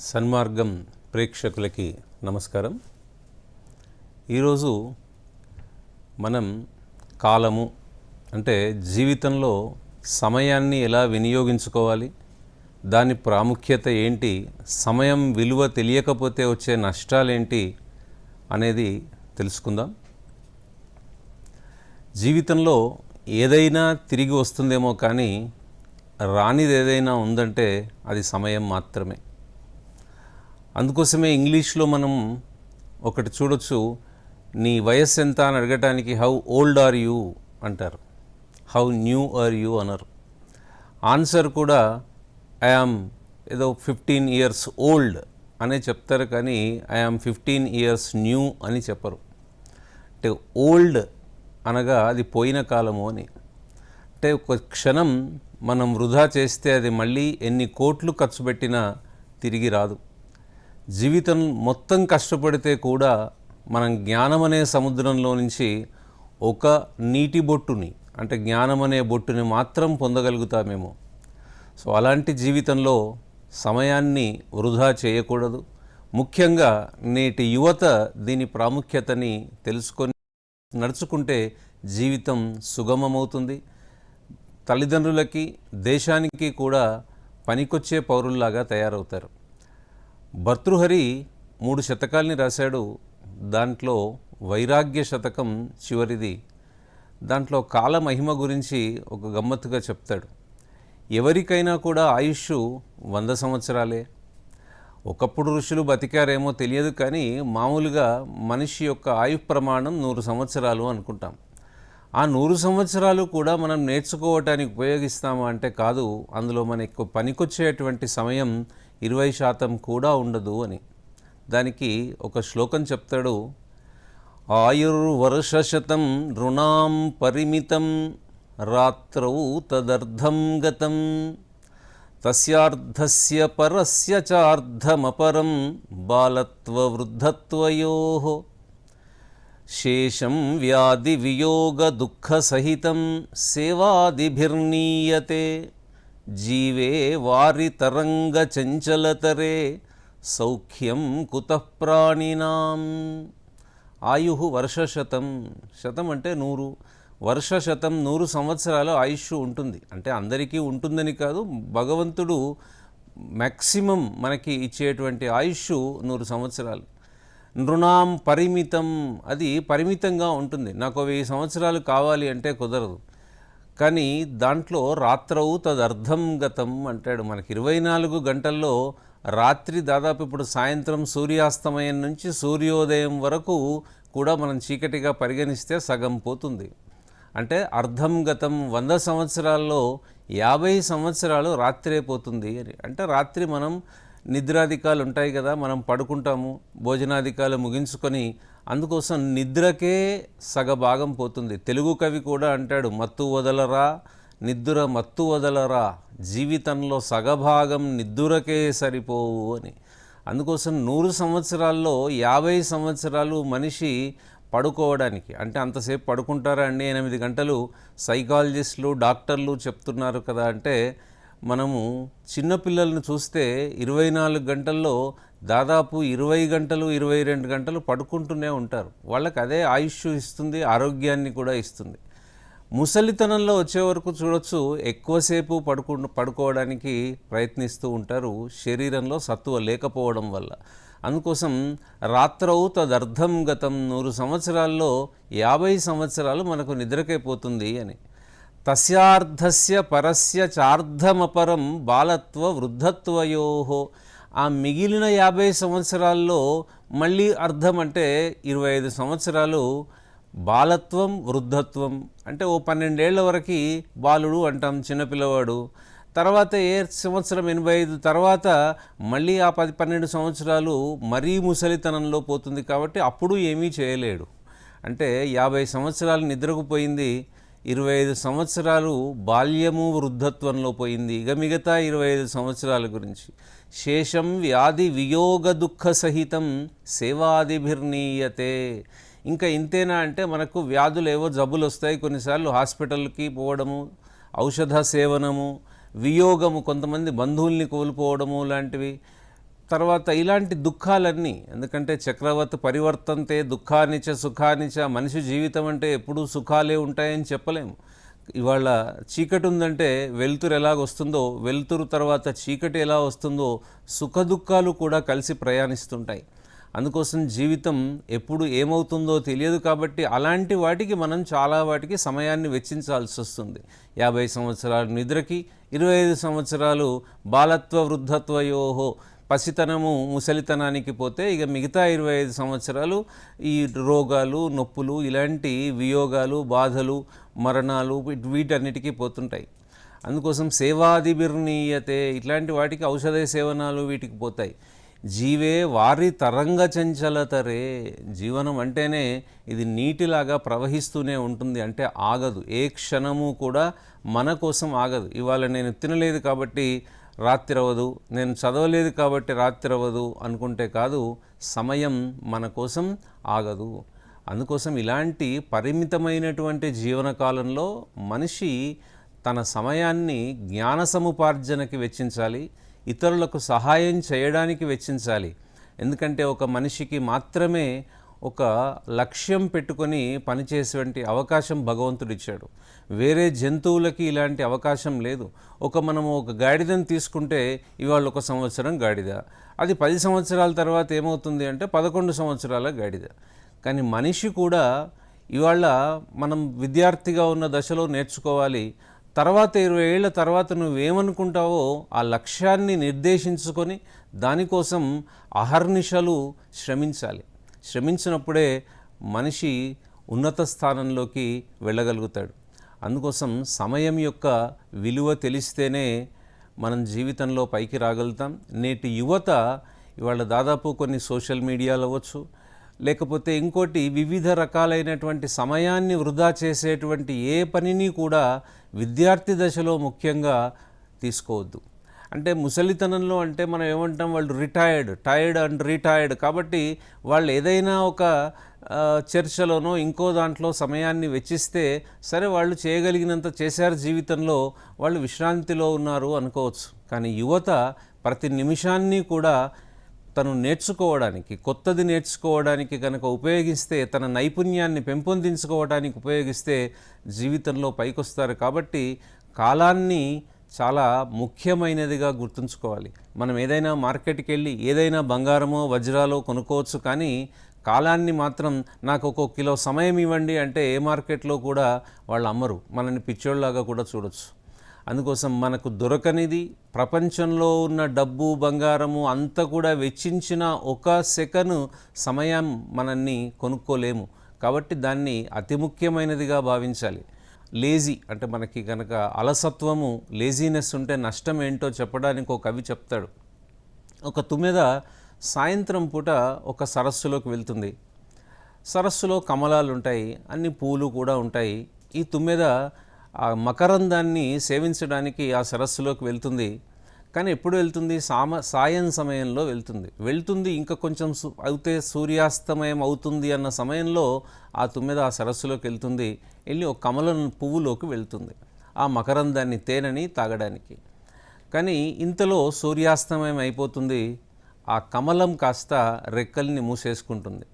సన్మార్గం ప్రేక్షకులకి నమస్కారం. ఈరోజు మనం కాలము అంటే జీవితంలో సమయాన్ని ఎలా వినియోగించుకోవాలి దాని ప్రాముఖ్యత ఏంటి సమయం విలువ తెలియకపోతే వచ్చే నష్టాలేంటి అనేది తెలుసుకుందాం. జీవితంలో ఏదైనా తిరిగి వస్తుందేమో కానీ రానిది ఏదైనా ఉందంటే అది సమయం మాత్రమే. అందుకోసమే ఇంగ్లీష్లో మనం ఒకటి చూడొచ్చు నీ వయస్సు ఎంత అని అడగటానికి హౌ ఓల్డ్ ఆర్ యూ అంటారు. హౌ న్యూ ఆర్ యూ అనరు. ఆన్సర్ కూడా ఐఆమ్ ఏదో ఫిఫ్టీన్ ఇయర్స్ ఓల్డ్ అనే చెప్తారు కానీ ఐఆమ్ ఫిఫ్టీన్ ఇయర్స్ న్యూ అని చెప్పరు. అంటే ఓల్డ్ అనగా అది పోయిన కాలము అని. అంటే ఒక క్షణం మనం వృధా చేస్తే అది మళ్ళీ ఎన్ని కోట్లు ఖర్చు పెట్టినా తిరిగి రాదు. జీవితం మొత్తం కష్టపడితే కూడా మనం జ్ఞానం అనే సముద్రంలో నుంచి ఒక నీటి బొట్టుని అంటే జ్ఞానం అనే బొట్టుని మాత్రం పొందగలుగుతామేమో. సో అలాంటి జీవితంలో సమయాన్ని వృధా చేయకూడదు. ముఖ్యంగా నేటి యువత దీని ప్రాముఖ్యతని తెలుసుకొని నడుచుకుంటే జీవితం సుగమమవుతుంది. తల్లిదండ్రులకి దేశానికి కూడా పనికొచ్చే పౌరుల్లాగా తయారవుతారు. భర్తృహరి మూడు శతకాల్ని రాశాడు. దాంట్లో వైరాగ్య శతకం చివరిది. దాంట్లో కాల మహిమ గురించి ఒక గమ్మత్తుగా చెప్తాడు. ఎవరికైనా కూడా ఆయుష్ వంద సంవత్సరాలే. ఒకప్పుడు ఋషులు బతికారేమో తెలియదు కానీ మామూలుగా మనిషి యొక్క ఆయు ప్రమాణం నూరు సంవత్సరాలు అనుకుంటాం. ఆ నూరు సంవత్సరాలు కూడా మనం నేర్చుకోవటానికి ఉపయోగిస్తామా అంటే కాదు. అందులో మనకు పనికొచ్చేటువంటి సమయం ఇరవై శాతం కూడా ఉండదు అని. దానికి ఒక శ్లోకం చెప్తాడు. ఆయుర్వర్షశతం రుణాం పరిమితం రాత్రౌ తదర్థం గతం. తస్యార్ధస్య పరస్య చార్ధమపరం బాలత్వవృద్ధత్వయో. శేషం వ్యాధి వియోగ దుఃఖ సహితం సేవాదిభిర్నీయతే. జీవే వారి తరంగ చంచలతరే సౌఖ్యం కుతః ప్రాణినాం. ఆయు వర్షశతం శతం. అంటే నూరు. వర్షశతం నూరు సంవత్సరాలు ఆయుష్ ఉంటుంది. అంటే అందరికీ ఉంటుందని కాదు భగవంతుడు మ్యాక్సిమం మనకి ఇచ్చేటువంటి ఆయుష్ నూరు సంవత్సరాలు. నృణాం పరిమితం. అది పరిమితంగా ఉంటుంది. నాకు వెయ్యి సంవత్సరాలు కావాలి అంటే కుదరదు. కానీ దాంట్లో రాత్రవు తదర్థం గతం అంటాడు. మనకి ఇరవై నాలుగు గంటల్లో రాత్రి దాదాపు ఇప్పుడు సాయంత్రం సూర్యాస్తమయం నుంచి సూర్యోదయం వరకు కూడా మనం చీకటిగా పరిగణిస్తే సగం పోతుంది. అంటే అర్ధం గతం వంద సంవత్సరాల్లో యాభై సంవత్సరాలు రాత్రే పోతుంది అని. అంటే రాత్రి మనం నిద్రాధికాలు ఉంటాయి కదా మనం పడుకుంటాము భోజనాధికాలు ముగించుకొని అందుకోసం నిద్రకే సగభాగం పోతుంది. తెలుగు కవి కూడా అంటాడు మత్తు వదలరా నిద్ర మత్తు వదలరా జీవితంలో సగభాగం నిద్దురకే సరిపోవు అని. అందుకోసం నూరు సంవత్సరాల్లో యాభై సంవత్సరాలు మనిషి పడుకోవడానికి అంటే అంతసేపు పడుకుంటారా అండి ఎనిమిది గంటలు? సైకాలజిస్టులు డాక్టర్లు చెప్తున్నారు కదా అంటే మనము చిన్నపిల్లలను చూస్తే ఇరవై నాలుగు గంటల్లో దాదాపు ఇరవై గంటలు ఇరవై రెండు గంటలు పడుకుంటూనే ఉంటారు. వాళ్ళకి అదే ఆయుష్ ఇస్తుంది ఆరోగ్యాన్ని కూడా ఇస్తుంది. ముసలితనంలో వచ్చే వరకు చూడొచ్చు ఎక్కువసేపు పడుకు పడుకోవడానికి ప్రయత్నిస్తూ ఉంటారు. శరీరంలో సత్తువ లేకపోవడం వల్ల. అందుకోసం రాత్రవు తదర్థం గతం నూరు సంవత్సరాల్లో యాభై సంవత్సరాలు మనకు నిద్రకైపోతుంది అని. తస్యార్ధస్య పరస్య చార్ధమపరం బాలత్వ వృద్ధత్వయో ఆ మిగిలిన యాభై సంవత్సరాల్లో మళ్ళీ అర్థం అంటే ఇరవై ఐదు సంవత్సరాలు బాలత్వం వృద్ధత్వం అంటే ఓ పన్నెండేళ్ళ వరకు బాలుడు అంటాం చిన్నపిల్లవాడు. తర్వాత ఏ సంవత్సరం ఎనభై ఐదు తర్వాత మళ్ళీ ఆ పది పన్నెండు సంవత్సరాలు మరీ ముసలితనంలో పోతుంది కాబట్టి అప్పుడు ఏమీ చేయలేడు. అంటే యాభై సంవత్సరాలు నిద్రకుపోయింది ఇరవై ఐదు సంవత్సరాలు బాల్యము వృద్ధత్వంలో పోయింది. ఇక మిగతా ఇరవై ఐదు సంవత్సరాల గురించి. శేషం వ్యాధి వియోగ దుఃఖ సహితం సేవాదిభిర్నీయతే. ఇంకా ఇంతేనా అంటే మనకు వ్యాధులు ఏవో జబ్బులు వస్తాయి కొన్నిసార్లు హాస్పిటల్కి పోవడము ఔషధ సేవనము వియోగము కొంతమంది బంధువుల్ని కోల్పోవడము లాంటివి. తర్వాత ఇలాంటి దుఃఖాలన్నీ ఎందుకంటే చక్రవర్తి పరివర్తంతే దుఃఖానిచ సుఖానిచ మనిషి జీవితం అంటే ఎప్పుడూ సుఖాలే ఉంటాయని చెప్పలేము. ఇవాళ చీకటి ఉందంటే వెలుతురు ఎలాగొస్తుందో వెలుతురు తర్వాత చీకటి ఎలా వస్తుందో సుఖదుఖాలు కూడా కలిసి ప్రయాణిస్తుంటాయి. అందుకోసం జీవితం ఎప్పుడు ఏమవుతుందో తెలియదు కాబట్టి అలాంటి వాటికి మనం చాలా వాటికి సమయాన్ని వెచ్చించాల్సి వస్తుంది. యాభై సంవత్సరాలు నిద్రకి ఇరవై ఐదు సంవత్సరాలు బాలత్వ వృద్ధత్వయోహో పసితనము ముసలితనానికి పోతే ఇక మిగతా ఇరవై ఐదు సంవత్సరాలు ఈ రోగాలు నొప్పులు ఇలాంటి వియోగాలు బాధలు మరణాలు వీటన్నిటికీ పోతుంటాయి. అందుకోసం సేవాదిభిర్నీయతే ఇట్లాంటి వాటికి ఔషధ సేవనాలు వీటికి పోతాయి. జీవే వారి తరంగ చంచలతరే. జీవనం అంటేనే ఇది నీటిలాగా ప్రవహిస్తూనే ఉంటుంది అంటే ఆగదు. ఏ క్షణము కూడా మన కోసం ఆగదు. ఇవాళ నేను తినలేదు కాబట్టి రాత్రి అవ్వదు నేను చదవలేదు కాబట్టి రాత్రి అవ్వదు అనుకుంటే కాదు సమయం మన కోసం ఆగదు. అందుకోసం ఇలాంటి పరిమితమైనటువంటి జీవనకాలంలో మనిషి తన సమయాన్ని జ్ఞాన సముపార్జనకి వెచ్చించాలి ఇతరులకు సహాయం చేయడానికి వెచ్చించాలి. ఎందుకంటే ఒక మనిషికి మాత్రమే ఒక లక్ష్యం పెట్టుకొని పనిచేసేటువంటి అవకాశం భగవంతుడు ఇచ్చాడు. వేరే జంతువులకి ఇలాంటి అవకాశం లేదు. ఒక మనము ఒక గాడిదను తీసుకుంటే ఇవాళ ఒక సంవత్సరం గాడిద. అది పది సంవత్సరాల తర్వాత ఏమవుతుంది అంటే పదకొండు సంవత్సరాల గాడిద. కానీ మనిషి కూడా ఇవాళ మనం విద్యార్థిగా ఉన్న దశలో నేర్చుకోవాలి. తర్వాత ఇరవై ఏళ్ళ తర్వాత నువ్వేమనుకుంటావో ఆ లక్ష్యాన్ని నిర్దేశించుకొని దానికోసం అహర్నిశలు శ్రమించాలి. శ్రమించినప్పుడే మనిషి ఉన్నత స్థానంలోకి వెళ్ళగలుగుతాడు. అందుకోసం సమయం యొక్క విలువ తెలిస్తేనే మనం జీవితంలో పైకి రాగలుగుతాం. నేటి యువత ఇవాళ దాదాపు కొన్ని సోషల్ మీడియాలు అవ్వచ్చు లేకపోతే ఇంకోటి వివిధ రకాలైనటువంటి సమయాన్ని వృధా చేసేటువంటి ఏ పనిని కూడా విద్యార్థి దశలో ముఖ్యంగా తీసుకోవద్దు. అంటే ముసలితనంలో అంటే మనం ఏమంటాం వాళ్ళు రిటైర్డ్ టైర్డ్ అండ్ రిటైర్డ్ కాబట్టి వాళ్ళు ఏదైనా ఒక చర్చలోనో ఇంకో దాంట్లో సమయాన్ని వెచ్చిస్తే సరే వాళ్ళు చేయగలిగినంత చేశారు జీవితంలో వాళ్ళు విశ్రాంతిలో ఉన్నారు అనుకోవచ్చు. కానీ యువత ప్రతి నిమిషాన్ని కూడా తను నేర్చుకోవడానికి కొత్తది నేర్చుకోవడానికి కనుక ఉపయోగిస్తే తన నైపుణ్యాన్ని పెంపొందించుకోవడానికి ఉపయోగిస్తే జీవితంలో పైకొస్తారు. కాబట్టి కాలాన్ని చాలా ముఖ్యమైనదిగా గుర్తుంచుకోవాలి. మనం ఏదైనా మార్కెట్కి వెళ్ళి ఏదైనా బంగారమో వజ్రాలో కొనుక్కోవచ్చు కానీ కాలాన్ని మాత్రం నాకు ఒక కిలో సమయం ఇవ్వండి అంటే ఏ మార్కెట్లో కూడా వాళ్ళు అమ్మరు. మనల్ని పిచ్చోళ్ళలాగా కూడా చూడొచ్చు. అందుకోసం మనకు దొరకనిది ప్రపంచంలో ఉన్న డబ్బు బంగారము అంతా కూడా వెచ్చించిన ఒక సెకను సమయం మనల్ని కొనుక్కోలేము. కాబట్టి దాన్ని అతి ముఖ్యమైనదిగా భావించాలి. లేజీ అంటే మనకి కనుక అలసత్వము లేజీనెస్ ఉంటే నష్టం ఏంటో చెప్పడానికి ఒక కవి చెప్తాడు. ఒక తుమ్మెద సాయంత్రం పూట ఒక సరస్సులోకి వెళ్తుంది. సరస్సులో కమలాలు ఉంటాయి అన్ని పూలు కూడా ఉంటాయి. ఈ తుమ్మెద ఆ మకరందాన్ని సేవించడానికి ఆ సరస్సులోకి వెళ్తుంది. కానీ ఎప్పుడు వెళ్తుంది? సామ సాయం సమయంలో వెళ్తుంది. వెళ్తుంది ఇంకా కొంచెం అయితే సూర్యాస్తమయం అవుతుంది అన్న సమయంలో ఆ తుమ్మెద ఆ సరస్సులోకి వెళ్తుంది. వెళ్ళి ఒక కమలం పువ్వులోకి వెళ్తుంది. ఆ మకరందాన్ని తేనెని తాగడానికి. కానీ ఇంతలో సూర్యాస్తమయం అయిపోతుంది. ఆ కమలం కాస్త రెక్కల్ని మూసేసుకుంటుంది.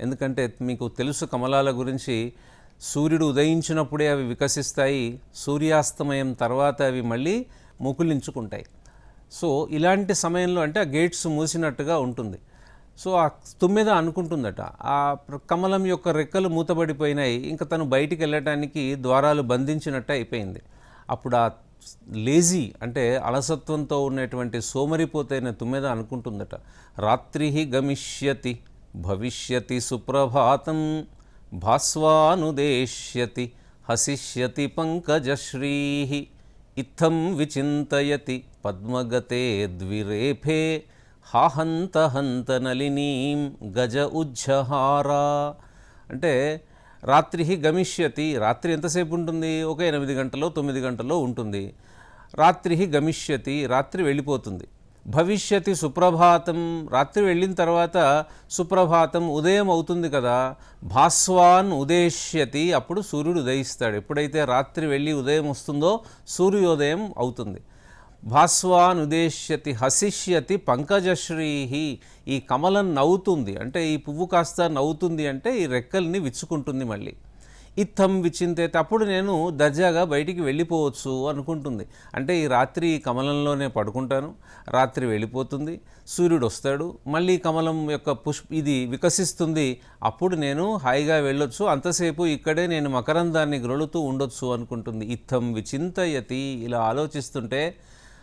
ఎందుకంటే మీకు తెలుసు కమలాల గురించి సూర్యుడు ఉదయించినప్పుడే అవి వికసిస్తాయి సూర్యాస్తమయం తర్వాత అవి మళ్ళీ ముకులించుకుంటాయి సో ఇలాంటి సమయంలో అంటే ఆ గేట్స్ మూసినట్టుగా ఉంటుంది. సో ఆ తుమ్మెద అనుకుంటుందట. ఆ కమలం యొక్క రెక్కలు మూతబడిపోయినాయి. ఇంకా తను బయటికి వెళ్ళటానికి ద్వారాలు బంధించినట్టు అయిపోయింది. అప్పుడు ఆ లేజీ అంటే అలసత్వంతో ఉన్నటువంటి సోమరిపోతైన తుమ్మెద అనుకుంటుందట. రాత్రి గమిష్యతి భవిష్యతి సుప్రభాతం భాస్వానుదేశ్యతి హసిష్యతి పంకజశ్రీ. ఇత్థం విచింతయతి పద్మగతే ద్విరేఫే హాహంత హంత నలినీం గజ ఉజ్జహారా. అంటే రాత్రి గమిష్యతి రాత్రి ఎంతసేపు ఉంటుంది? ఒక ఎనిమిది గంటలో తొమ్మిది గంటలో ఉంటుంది. రాత్రి గమిష్యతి రాత్రి వెళ్ళిపోతుంది. భవిష్యతి సుప్రభాతం. రాత్రి వెళ్ళిన తర్వాత సుప్రభాతం ఉదయం అవుతుంది కదా. భాస్వాన్ ఉదేశ్యతి అప్పుడు సూర్యుడు ఉదయిస్తాడు. ఎప్పుడైతే రాత్రి వెళ్ళి ఉదయం వస్తుందో సూర్యోదయం అవుతుంది. భాస్వాన్ ఉదేశ్యతి హసిష్యతి పంకజశ్రీ ఈ కమలం నవ్వుతుంది. అంటే ఈ పువ్వు కాస్త నవ్వుతుంది అంటే ఈ రెక్కల్ని విచ్చుకుంటుంది మళ్ళీ. ఇత్తం విచింతేత అప్పుడు నేను దర్జాగా బయటికి వెళ్ళిపోవచ్చు అనుకుంటుంది. అంటే ఈ రాత్రి కమలంలోనే పడుకుంటాను రాత్రి వెళ్ళిపోతుంది సూర్యుడు వస్తాడు మళ్ళీ కమలం యొక్క పుష్ప ఇది వికసిస్తుంది అప్పుడు నేను హాయిగా వెళ్ళొచ్చు అంతసేపు ఇక్కడే నేను మకరందాన్ని గ్రొలుతూ ఉండొచ్చు అనుకుంటుంది. ఇత్తం విచింతయతి ఇలా ఆలోచిస్తుంటే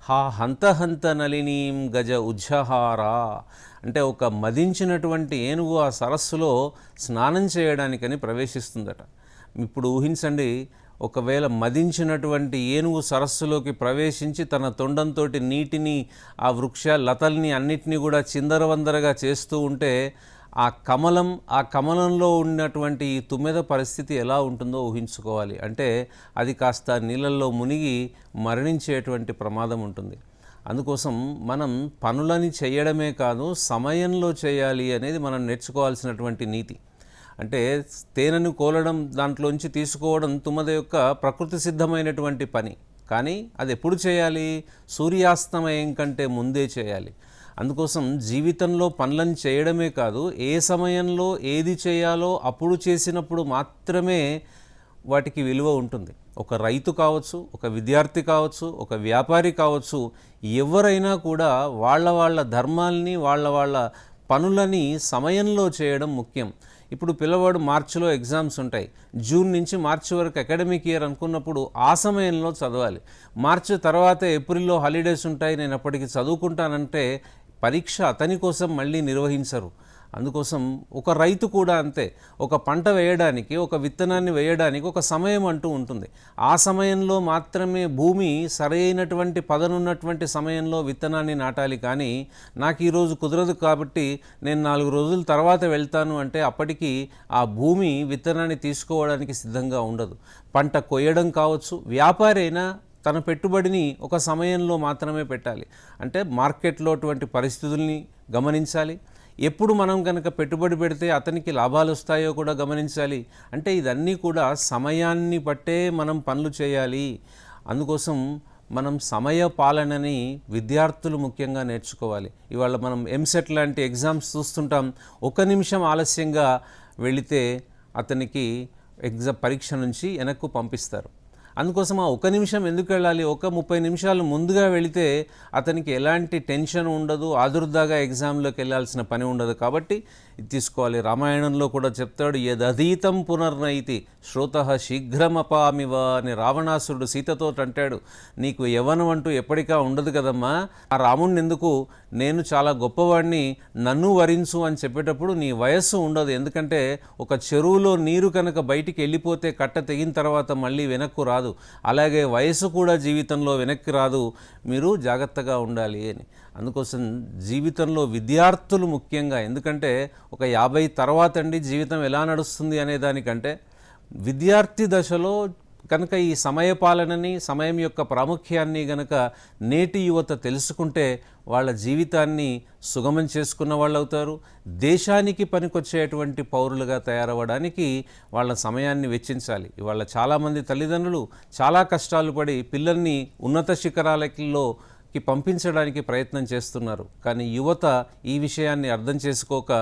హా హంత హంత నలినీం గజ ఉజ్జహారా. అంటే ఒక మదించినటువంటి ఏనుగు ఆ సరస్సులో స్నానం చేయడానికని ప్రవేశిస్తుందట. ఇప్పుడు ఊహించండి ఒకవేళ మదించినటువంటి ఏనుగు సరస్సులోకి ప్రవేశించి తన తొండంతో నీటిని ఆ వృక్ష లతల్ని అన్నిటినీ కూడా చిందరవందరగా చేస్తూ ఉంటే ఆ కమలం ఆ కమలంలో ఉన్నటువంటి ఈ తుమ్మెద పరిస్థితి ఎలా ఉంటుందో ఊహించుకోవాలి. అంటే అది కాస్త నీళ్ళల్లో మునిగి మరణించేటువంటి ప్రమాదం ఉంటుంది. అందుకోసం మనం పనులని చేయడమే కాదు సమయంలో చేయాలి అనేది మనం నేర్చుకోవాల్సినటువంటి నీతి. అంటే తేనెను కోలడం దాంట్లోంచి తీసుకోవడం తుమ్మద యొక్క ప్రకృతి సిద్ధమైనటువంటి పని. కానీ అది ఎప్పుడు చేయాలి? సూర్యాస్తమయం కంటే ముందే చేయాలి. అందుకోసం జీవితంలో పనులను చేయడమే కాదు ఏ సమయంలో ఏది చేయాలో అప్పుడు చేసినప్పుడు మాత్రమే వాటికి విలువ ఉంటుంది. ఒక రైతు కావచ్చు ఒక విద్యార్థి కావచ్చు ఒక వ్యాపారి కావచ్చు ఎవరైనా కూడా వాళ్ళ వాళ్ళ ధర్మాల్ని వాళ్ళ వాళ్ళ పనులని సమయంలో చేయడం ముఖ్యం. ఇప్పుడు పిల్లవాడు మార్చిలో ఎగ్జామ్స్ ఉంటాయి. జూన్ నుంచి మార్చి వరకు అకాడమిక్ ఇయర్ అనుకున్నప్పుడు ఆ సమయంలో చదవాలి. మార్చి తర్వాత ఏప్రిల్లో హాలిడేస్ ఉంటాయి. నేను అప్పటికి చదువుకుంటానంటే పరీక్ష అతని కోసం మళ్ళీ నిర్వహించరు. అందుకోసం ఒక రైతు కూడా అంతే ఒక పంట వేయడానికి ఒక విత్తనాన్ని వేయడానికి ఒక సమయం అంటూ ఉంటుంది. ఆ సమయంలో మాత్రమే భూమి సరైనటువంటి పదనున్నటువంటి సమయంలో విత్తనాన్ని నాటాలి కానీ నాకు ఈరోజు కుదరదు కాబట్టి నేను నాలుగు రోజుల తర్వాత వెళ్తాను అంటే అప్పటికి ఆ భూమి విత్తనాన్ని తీసుకోవడానికి సిద్ధంగా ఉండదు. పంట కొయ్యడం కావచ్చు వ్యాపారైనా తన పెట్టుబడిని ఒక సమయంలో మాత్రమే పెట్టాలి. అంటే మార్కెట్లో అటువంటి పరిస్థితుల్ని గమనించాలి ఎప్పుడు మనం కనుక పెట్టుబడి పెడితే అతనికి లాభాలు వస్తాయో కూడా గమనించాలి. అంటే ఇదన్నీ కూడా సమయాన్ని బట్టే మనం పనులు చేయాలి. అందుకోసం మనం సమయ పాలనని విద్యార్థులు ముఖ్యంగా నేర్చుకోవాలి. ఇవాళ మనం ఎంసెట్ లాంటి ఎగ్జామ్స్ చూస్తుంటాం. ఒక నిమిషం ఆలస్యంగా వెళితే అతనికి ఎగ్జామ్ పరీక్ష నుంచి వెనక్కు పంపిస్తారు. అందుకోసం ఆ ఒక నిమిషం ఎందుకు వెళ్ళాలి? ఒక ముప్పై నిమిషాలు ముందుగా వెళితే అతనికి ఎలాంటి టెన్షన్ ఉండదు ఆదుర్దాగా ఎగ్జామ్లోకి వెళ్ళాల్సిన పని ఉండదు. కాబట్టి ఇది తీసుకోవాలి. రామాయణంలో కూడా చెప్తాడు యదధీతం పునర్నైతి శ్రోత శీఘ్రమపామివ అని రావణాసురుడు సీతతో అంటాడు. నీకు యవనం అంటూ ఎప్పటికా ఉండదు కదమ్మా. ఆ రాముణ్ణి ఎందుకు? నేను చాలా గొప్పవాడిని నన్ను వరించు అని చెప్పేటప్పుడు నీ వయస్సు ఉండదు. ఎందుకంటే ఒక చెరువులో నీరు కనుక బయటికి వెళ్ళిపోతే కట్ట తెగిన తర్వాత మళ్ళీ వెనక్కు రాదు. అలాగే వయసు కూడా జీవితంలో వెనక్కి రాదు. మీరు జాగ్రత్తగా ఉండాలి అని. అందుకోసం జీవితంలో విద్యార్థులు ముఖ్యంగా ఎందుకంటే ఒక యాభై తర్వాత అండి జీవితం ఎలా నడుస్తుంది అనే దానికంటే విద్యార్థి దశలో కనుక ఈ సమయపాలనని సమయం యొక్క ప్రాముఖ్యాన్ని గనక నేటి యువత తెలుసుకుంటే వాళ్ళ జీవితాన్ని సుగమం చేసుకున్న వాళ్ళు అవుతారు దేశానికి పనికొచ్చేటువంటి పౌరులుగా తయారవ్వడానికి వాళ్ళ సమయాన్ని వెచ్చించాలి. ఇవాళ చాలామంది తల్లిదండ్రులు చాలా కష్టాలు పడి పిల్లల్ని ఉన్నత శిఖరాలలో కి పంపించడానికి ప్రయత్నం చేస్తున్నారు. కానీ యువత ఈ విషయాన్ని అర్థం చేసుకోక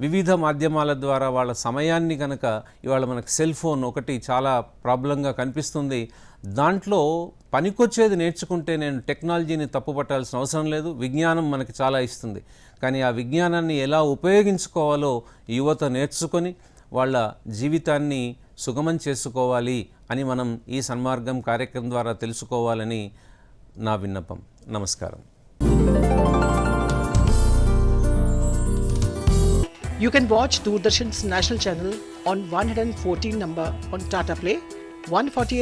వివిధ మాధ్యమాల ద్వారా వాళ్ళ సమయాన్ని కనుక ఇవాళ మనకు సెల్ ఫోన్ ఒకటి చాలా ప్రాబ్లంగా కనిపిస్తుంది. దాంట్లో పనికొచ్చేది నేర్చుకుంటే నేను టెక్నాలజీని తప్పుపట్టాల్సిన అవసరం లేదు. విజ్ఞానం మనకి చాలా ఇస్తుంది. కానీ ఆ విజ్ఞానాన్ని ఎలా ఉపయోగించుకోవాలో యువత నేర్చుకొని వాళ్ళ జీవితాన్ని సుగమం చేసుకోవాలి అని మనం ఈ సన్మార్గం కార్యక్రమం ద్వారా తెలుసుకోవాలని నా విన్నపం నమస్కారం You can watch Doordarshan's national channel on 114 number on Tata Play, 148